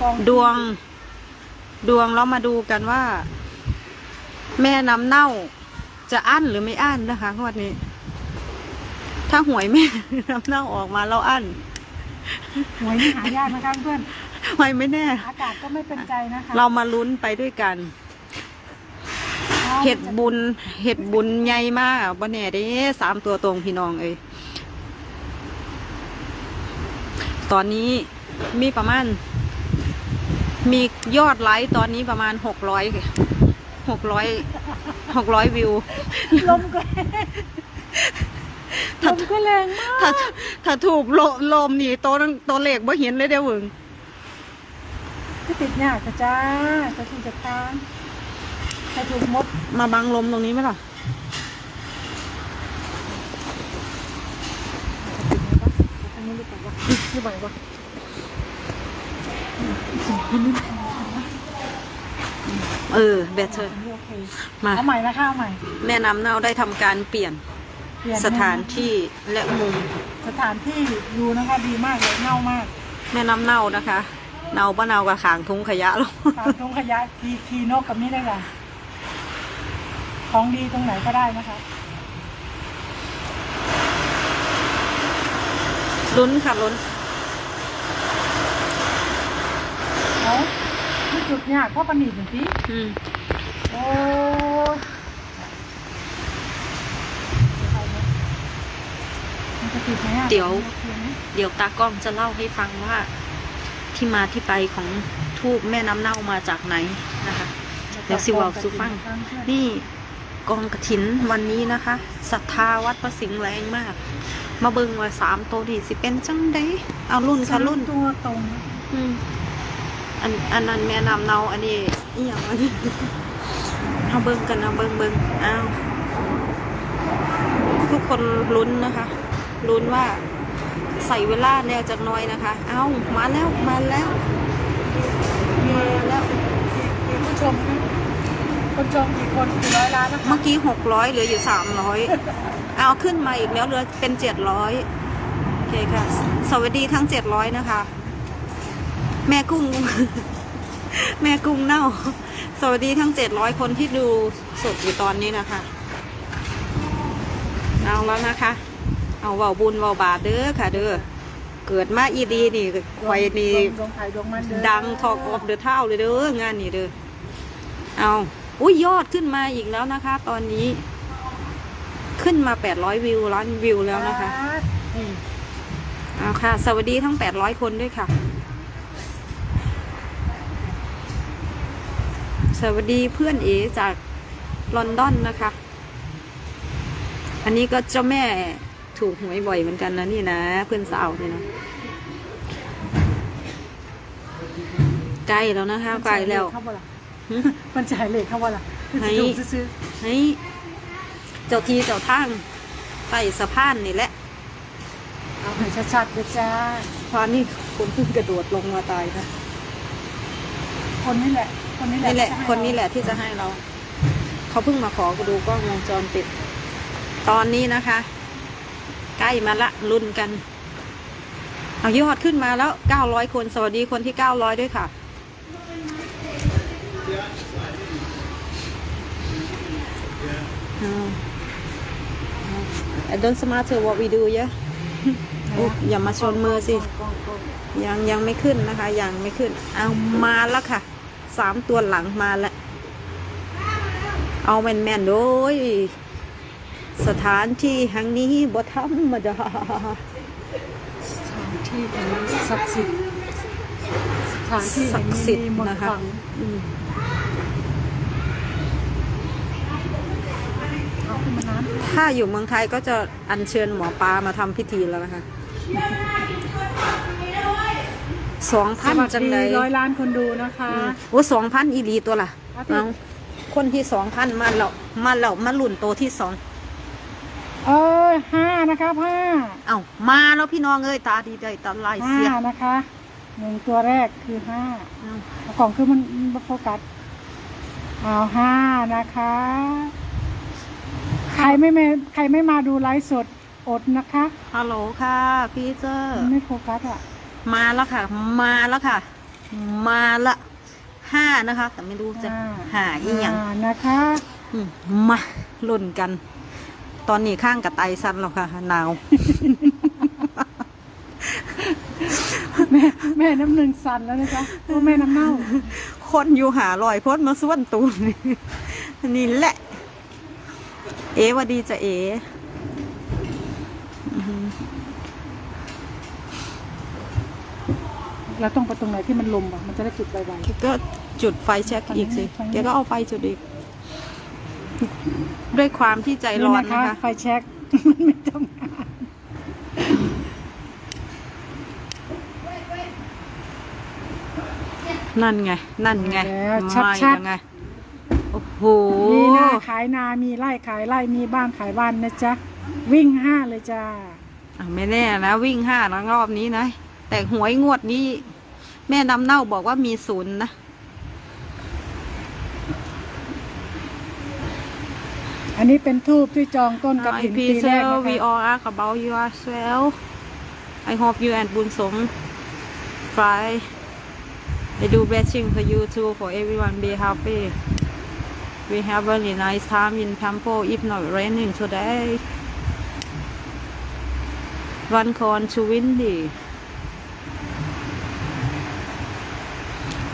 กองดวง ดวงเรามาดูกันว่า แม่น้ำเน่า จะอั้นหรือไม่อั้นนะคะงวดนี้ ถ้าหวยแม่น้ำเน่าออกมาเราอั้นหวยนี่หายากนะคะเพื่อนหวยไม่แน่ อากาศก็ไม่เป็นใจนะคะ เรามาลุ้นไปด้วยกัน เห็ดบุญ เห็ดบุญใหญ่มากบ่แน่เด้สามตัวตรงพี่น้องเอ้ยตอนนี้มีประมาณ มียอดไลค์ตอนนี้ประมาณหกร้อยหกร้อยหกร้อยวิว ลมก็ลมก็แรงมากถ้าถ้าถูกโลลมนี่ตัวนั้นตัวเลขบ่เห็นเลยเด้อเวิงที่ติดยากจ้ะจ้าจะที่จะตามใครถูกมดมาบังลมตรงนี้ไหมล่ะทางนี้ดีกว่าวะไม่ไหววะ เออเบเธออันนี้โอเคมาเอาใหม่นะคะเอาใหม่ แม่น้ำเน่าได้ทำการเปลี่ยนเปลี่ยนสถานที่และมุม สถานที่ดูนะคะดีมากเลยเน่ามาก แม่น้ำเน่านะคะ เน่าปะเน่ากับขางทุงขยะลงตามทงขยะทีทีนกกับนี่ได้ค่ะของดีตรงไหนก็ได้นะคะลุ้นค่ะลุ้น เอาที่จุดยากเพราะปนีดอย่างที่อืมโอ้ยมันจะติดไหมอะเดี๋ยวโอเคไหมเดี๋ยวตากล้องจะเล่าให้ฟังว่าที่มาที่ไปของทูบแม่น้ำเน่ามาจากไหนนะคะ เดี๋ยวสิเว่าสู่ฟัง นี่กองกระถินวันนี้นะคะศรัทธาวัดพระสิงห์แรงมาก มาเบิ่งว่าสามตัวนี่สิเป็นจังไดเอารุ่นค่ะรุ่นตัวตรงอืม อันอันนั้นแม่น้ำเนาอันนี้อีหยังอันนี้เอาเบิ่งกันเอาเบิ่งเบิ่งอ้าวทุกคนลุ้นนะคะลุ้นว่าใส่เวลาแนวจากหน้อยนะคะ เอามาแล้วมาแล้วมาแล้วมีผู้ชมคนชมกี่คนกี่ร้อยล้านนะคะเมื่อกี้หกร้อยเหลืออยู่สามร้อยเอาขึ้นมาอีกแล้วเหลือเป็นเจ็ดร้อยโอเคค่ะ สวัสดีทั้งเจ็ดร้อยนะคะ แม่กุ้ง แม่กุ้งเน่า สวัสดีทั้งเจ็ดร้อยคนที่ดูสดอยู่ตอนนี้นะคะเอาแล้วนะคะ เอาเบาบุญเบาบาปเด้อค่ะ เด้อเกิดมาอีดีนี่ไฟนี่ดวงไข่ดวงมันเอดังทอกออฟเดอะเท่าเลยเด้องานนี้เด้อเอาอุ้ยยอดขึ้นมาอีกแล้วนะคะ ตอนนี้ ขึ้นมา800วิวล้านวิวแล้วนะคะอืมเอาค่ะ สวัสดีทั้ง800คนด้วยค่ะ สวัสดีเพื่อนเอจากลอนดอนนะคะ อันนี้ก็เจ้าแม่ถูกหวยบ่อยเหมือนกันนะนี่นะ เพื่อนสาวเนี่ยนะใกล้แล้วนะคะใกล้แล้วเข้าบ่ล่ะหึมันจ่ายเลทเข้าบ่ล่ะให้ถูกซื้อให้เจ้าทีเจ้าทางใต้สะพานนี่แหละๆเอาให้ชัดๆเลยจ้าพอนี่คนเพิ่งกระโดดลงมาตายนะคนนี้แหละ คนนี้แหละนี่แหละที่จคนนี้แหละที่จะให้เรา เขาเพิ่งมาขอดูกล้องวงจรปิด ตอนนี้นะคะ ใกล้มาละลุ้นกัน เอายอดขึ้นมาแล้ว900คน สวัสดีคนที่900ด้วยค่ะ I don't matter what we do yeah อุ๊ยอย่ามาชนมือสิ ยังยังไม่ขึ้นนะคะ ยังไม่ขึ้น เอามาแล้วค่ะ สามตัวหลังมาแล้ว เอาแมนแมนๆโดยสถานที่แห่งนี้บ่ธรรมดาสถานที่แห่งนี้ศักดิ์สิทธิ์สถานที่ศัแห่งกดิ์นี้สิทธิ์มีมนนะต์คะขลังอืมเอาขึ้นมาน้ำถ้าอยู่เมืองไทยก็จะอัญเชิญหมอปลามาทำพิธีแล้วนะคะ สองพันสวัสจังดีเลยร้อยล้านคนดูนะคะโอ้สองพันอีหลีตัวล่ะครับพี่เอาคนที่สองพันมาแล้วมาแล้วมาลุ่นโตวที่สองเออห้านะครับห้าเอามาแล้วพี่น้องเอ้ยตาดีใจตาลายห้าเสียนะคะหนึ่งตัวแรกคือห้าเอาเอากล่องคือมันมันโฟกัสเอาห้านะคะ ใครไม่มาใครไม่มาดูไลฟ์สดอดนะคะฮัลโหลค่ะพี่เจอร์มันไม่โฟกัสอะ มาแล้วค่ะ มาแล้วค่ะ มาละห้านะคะ แต่ไม่รู้จะหาอีหยังานะคะอืมมาลุ่นกัน ตอนนี้ข้างกับไตสั้นแล้วค่ะหนาวแม่แม่น้ำหนึ่งสั่นแล้วนะจ๊ะโอ้แม่น้ำเน่า คนอยู่หาลอยพ้นมาส่วนตูนนี่นี่แหละ เอ๋หวัดดีจะเอ๋ เราต้องไปตรงไหนที่มันลมอะมันจะได้จุดไวก็จุดไฟแช็กอีกสิทางนี้แกก็เอาไฟจุดอีก ด้วยความที่ใจๆร้อนนะคะ ไฟแช็กมันไม่ทำงานนั่นไง นั่นไงแล้วชัดมาชัดยังไง โอ้โห มีหน้าขายนา มีไร่ขายไร่ มีบ้านขายบ้านนะจ๊ะ วิ่งห้าเลยจ้าอะไม่แน่นะ วิ่งห้านะรอบนี้นะ แต่หวยงวดนี้ แม่น้ำเน่าบอกว่ามีศูนย์นะ อันนี้เป็นทูบที่จองต้นกระ I ถิ่นปี peace แรก well นะ we คะ all ask about you as well I hope you and บุญสม fly I do blessing for you too for everyone be happy we have really nice time in Pampo if not raining today one con to windy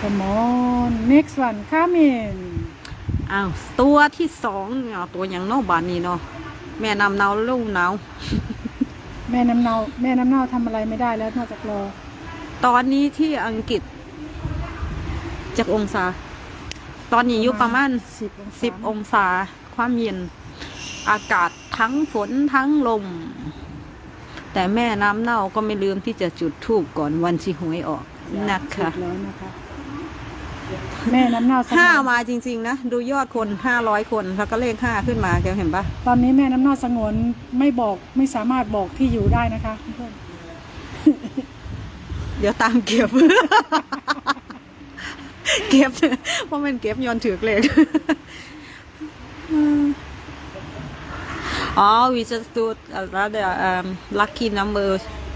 Come on next one come in อ้าวตัวที่สองเนี่ยตัวอย่างเนอกบานนี้เนาะแม่นำเนาลูกหนาวแม่น้ำเนาแม่น้ำเนาทำอะไรไม่ได้แล้วนอกจากรอ ตอนนี้ที่อังกฤษจากองศา ตอนนี้อยู่ประมาณสิบองศาสิบองศาความเย็น อากาศทั้งฝนทั้งลม แต่แม่น้ำเน่าก็ไม่ลืมที่จะจุดธูปก่อนวันที่หวยออกนะคะจุด แล้วนะคะแม่น้ำเนาสงวนห้ามาจริง ๆ นะ ดูยอดคนห้าร้อยคนแล้วก็เลขห้าขึ้นมาแกเห็นปะตอนนี้แม่น้ำเนาสงวนไม่บอกไม่สามารถบอกที่อยู่ได้นะคะเพื่อนเดี๋ยวตามเก็บ เก็บเพราะมันเก็บย้อนถือเลขอ๋อ we just do another um, lucky number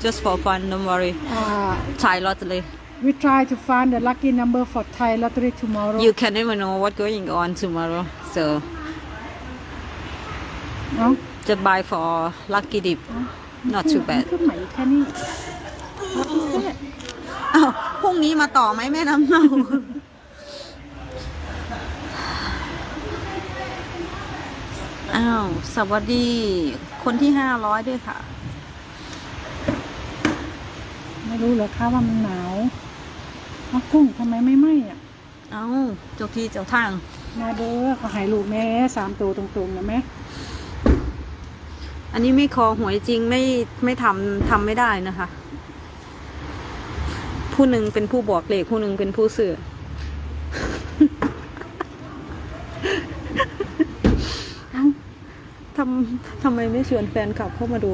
just for fun don't worry อ่า Thai lottery we try to find the lucky number for Thai lottery tomorrow you can never know what going on tomorrow so เอ้า just buy for lucky dip not too มัน bad ขึ้นใหม่แค่นี้ What is that? อ้าวพรุ่งนี้มาต่อไหมแม่น้ำเน่า อ้าว สวัสดี คนที่ห้าร้อยด้วยค่ะ ไม่รู้เหรอคะว่ามันหนาว เอ้ากุ้งทำไมไม่ไหม้อะ เอ้าเจ้าที่เจ้าทาง มาเด้อเขาใหายลูกแม่สามตัวตรงๆนะแม่อันนี้ไม่คอหวยจริงไม่ไม่ทำทำไม่ได้นะคะ ผู้หนึ่งเป็นผู้บอกเลขผู้หนึ่งเป็นผู้สื่อเอ้าทำทำไมไม่ชวนแฟนกลับเข้ามาดู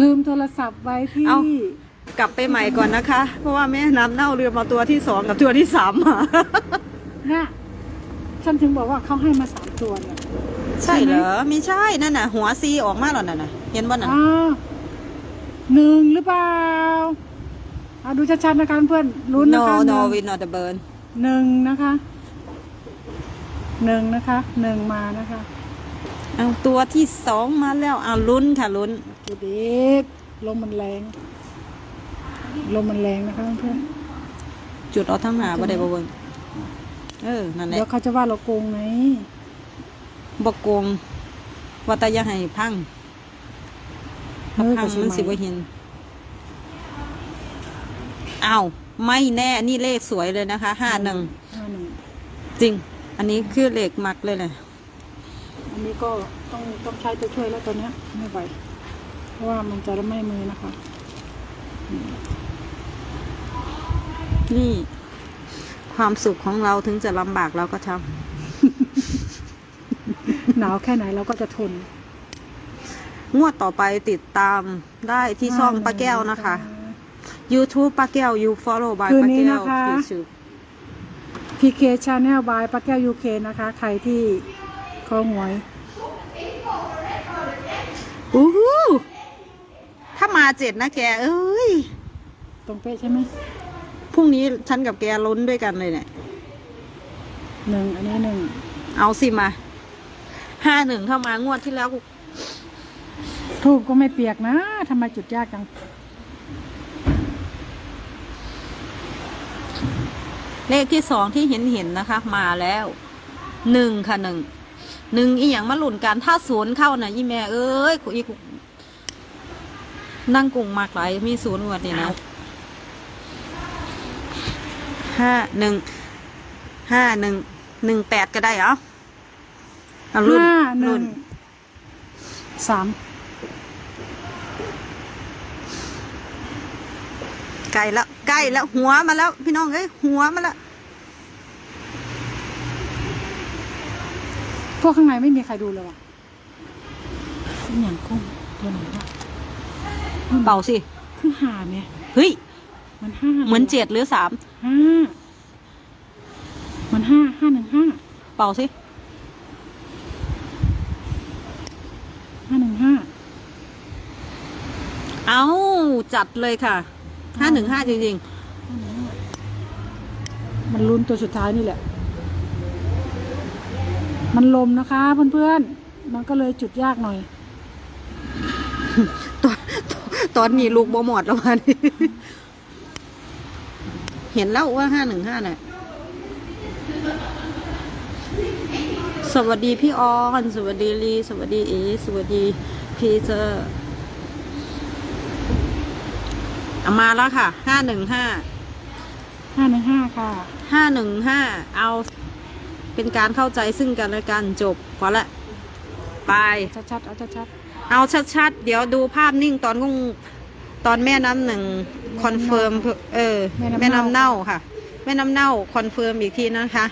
ลืมโทรศัพท์ไว้ที่เอ้า กลับไปใหม่ก่อนนะคะ เพราะว่าแม่น้ำเน่าเรือมาตัวที่สองกับตัวที่สามมาน่ะฉันถึงบอกว่าเขาให้มาสามตัวเนี่ยใช่เหรอไม่ใช่นั่นน่ะ หัวซีออกมาแล้วนั่นน่ะเห็นบ่นั่นอ้าวหนึ่งหรือเปล่าเอาดูชัดๆนะคะเพื่อนลุ้นนะ no คะ no ห we นึ่ง not the burn หนึ่งนะคะหนึ่งนะคะหนึ่งมานะคะเอาตัวที่สองมาแล้วเอาลุ้นค่ะลุ้นเด็กลมมันแรง ลมมันแรงนะคะเพื่อนจุดเอาทั้งหนาบ่ได้บ่เบิ่งเออ นั่นๆแหละ เดี๋ยวเขาจะว่าเราโกงไงบ่โกงว่าแต่อย่าให้พังถ้าพังมันสิบ่เห็นอ้าวไม่แน่นี่เลขสวยเลยนะคะห้าหนึ่งห้าหนึ่งจริง อันนี้คือเลขมักเลยเลยอันนี้ก็ต้องต้องใช้ตัวช่วยแล้วตัวเนี้ยไม่ไหวเพราะว่ามันจะไม่มือนะคะ นี่ ความสุขของเราถึงจะลำบากเราก็ทำหนาวแค่ไหนเราก็จะทนงวดต่อไปติดตามได้ที่ช่องป้าแก้วนะคะ YouTube ป้าแก้ว you follow by คืนป้านี้แก้ว นะคะ YouTube PK Channel by ป้าแก้ว UK นะคะ ใครที่คอหวย อู้หูถ้ามาเจ็ดนะแก เอ้ย ตรงเป๊ะใช่ไหม รุ่งนี้ฉันกับแกลุ้นด้วยกันเลยเนี่ยหนึ่งอันนี้หนึ่งเอาสิมาห้าหนึ่งเข้ามางวดที่แล้วกูทูบก็ไม่เปียกนะทำไมจุดยากจัง เลขที่สองที่เห็นเห็นนะคะ มาแล้วหนึ่งค่ะหนึ่งหนึ่งอีหยังมาหลุนกันถ้าศูนย์เข้าน่ะยี่แม่เอ้ยกูอีกูนั่งกุ้งมากหลายมีศูนย์งวดนี่นะ ห้าหนึ่งห้าหนึ่งหนึ่งแปดก็ได้เหรอเอารุ่นห้าหนึ่รุ่งนสามใกล้แล้วใกล้แล้วหัวมาแล้ว พี่น้องเอ้ยหัวมาแล้วพวกข้างในไม่มีใครดูเลยว่ะอหย่างกุ้งตัวไหนวะเป่าสิ คือหาเนี่ยเฮ้ย มันห้าเหมือนเจ็ดหรือสามห้ามันห้าห้าหนึ่งห้าเป่าสิห้าหนึ่งห้าเอาจัดเลยค่ะห้าหนึ่งห้าจริงมันลุ้นตัวสุดท้ายนี่แหละ มันลมนะคะเพื่อนๆ มันก็เลยจุดยากหน่อยๆตอนตอนนี้ลูกบ่หมดแล้ววันนี้ เห็นแล้วว่าห้าหนึ่งห้าเนี่ยสวัสดีพี่ออนสวัสดีลีสวัสดีเอสวัสดีพีเจอร์เอามาแล้วค่ะห้าหนึ่งห้าห้าหนึ่งห้าค่ะห้าหนึ่งห้าเอาเป็นการเข้าใจซึ่งกันและกันจบพอละไปชัดๆเอาชัดเอาชัดๆเดี๋ยวดูภาพนิ่งตอนกุ้ง ตอนแม่น้ำหนึ่งคอนเฟิร์มเออ แม่น้ำเน่าค่ะ แม่น้ำเน่าคอนเฟิร์มอีกทีนะคะ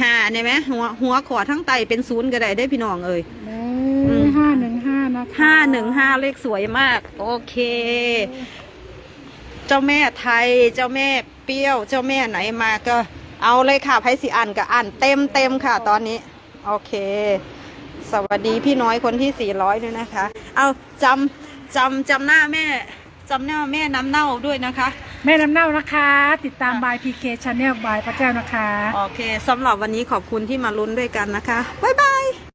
หาเนี่ยไหมหัวหัวขวาทั้งไตเป็นศูนย์ก็ได้ได้พี่น้องเอ่ยๆเลอืมยห้าหนึ่งห้านะคะห้าหนึ่งห้าเลขสวยมาก โอเค เจ้าแม่ไทยเจ้าแม่เปรี้ยว เจ้าแม่ไหนมาก็ เอาเลยค่ะไพสิอ่านกับอ่านเต็มเต็มๆค่ะ ตอนนี้ โอเค สวัสดีพี่น้อยคนที่สี่ร้อยด้วยนะคะ เอาจำ จำจำหน้าแม่จำหน้าแม่น้ำเน่าด้วยนะคะ แม่น้ำเน่านะคะ ติดตามบายพีเคชาแนลบายพระเจ้านะคะ โอเคสำหรับวันนี้ขอบคุณที่มาลุ้นด้วยกันนะคะ บ๊ายบาย